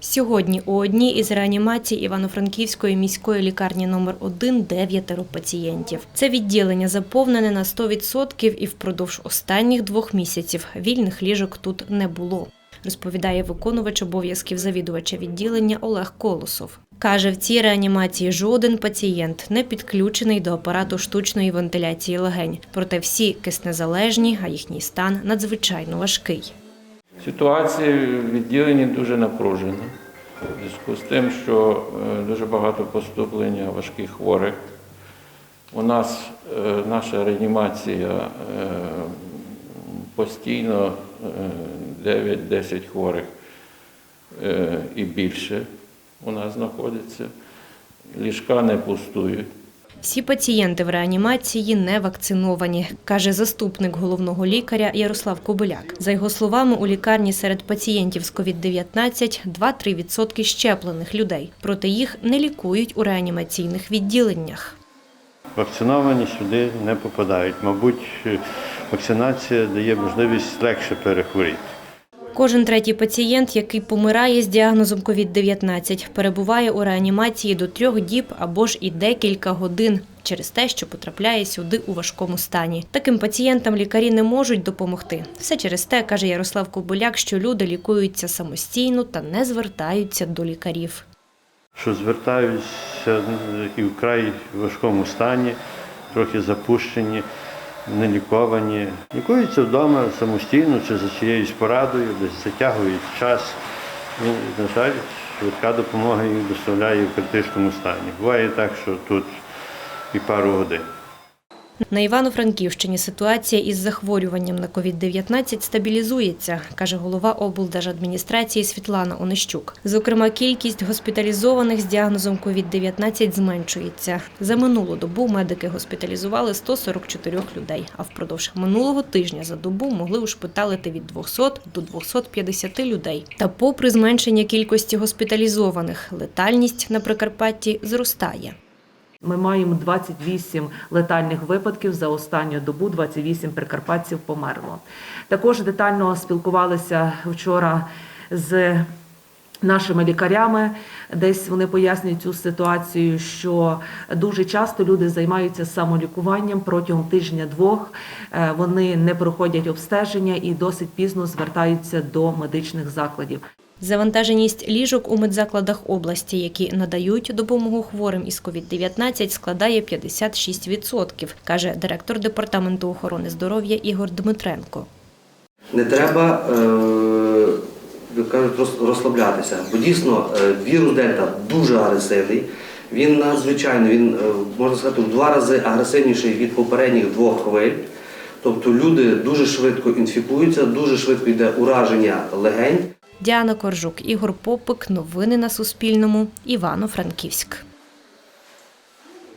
Сьогодні у одній із реанімацій Івано-Франківської міської лікарні номер 1 дев'ятеро пацієнтів. Це відділення заповнене на 100% і впродовж останніх двох місяців вільних ліжок тут не було. Розповідає виконувач обов'язків завідувача відділення Олег Колосов. Каже, в цій реанімації жоден пацієнт не підключений до апарату штучної вентиляції легень. Проте всі киснезалежні, а їхній стан надзвичайно важкий. Ситуація в відділенні дуже напружена. В зв'язку з тим, що е, дуже багато поступлення важких хворих. У нас е, наша реанімація е, постійно е, 9-10 хворих і більше у нас знаходиться. Ліжка не пустують. Всі пацієнти в реанімації не вакциновані, каже заступник головного лікаря Ярослав Кобиляк. За його словами, у лікарні серед пацієнтів з COVID-19 2-3% щеплених людей. Проте їх не лікують у реанімаційних відділеннях. Вакциновані сюди не попадають. Мабуть, вакцинація дає можливість легше перехворіти. Кожен третій пацієнт, який помирає з діагнозом COVID-19, перебуває у реанімації до трьох діб або ж і декілька годин через те, що потрапляє сюди у важкому стані. Таким пацієнтам лікарі не можуть допомогти. Все через те, каже Ярослав Кобуляк, що люди лікуються самостійно та не звертаються до лікарів. Що звертаються і вкрай важкому стані, трохи запущені, не ліковані. Лікуються вдома самостійно чи за чиєюсь порадою, десь затягують час. І, на жаль, швидка допомога їх доставляє в критичному стані. Буває так, що тут і пару годин. На Івано-Франківщині ситуація із захворюванням на COVID-19 стабілізується, каже голова облдержадміністрації Світлана Онищук. Зокрема, кількість госпіталізованих з діагнозом COVID-19 зменшується. За минулу добу медики госпіталізували 144 людей, а впродовж минулого тижня за добу могли ушпиталити від 200 до 250 людей. Та попри зменшення кількості госпіталізованих, летальність на Прикарпатті зростає. Ми маємо 28 летальних випадків за останню добу. 28 прикарпатців померло. Також детально спілкувалися вчора з нашими лікарями. Десь вони пояснюють цю ситуацію, що дуже часто люди займаються самолікуванням протягом тижня-двох. Е, Вони не проходять обстеження і досить пізно звертаються до медичних закладів. Завантаженість ліжок у медзакладах області, які надають допомогу хворим із COVID-19, складає 56%, каже директор департаменту охорони здоров'я Ігор Дмитренко. Не треба, е, кажуть, роз- розслаблятися, бо дійсно е, вірус Дельта дуже агресивний. Він надзвичайно, він, е, можна сказати, в два рази агресивніший від попередніх двох хвиль. Тобто люди дуже швидко інфікуються, дуже швидко йде ураження легень. Діана Коржук, Ігор Попик. Новини на Суспільному. Івано-Франківськ.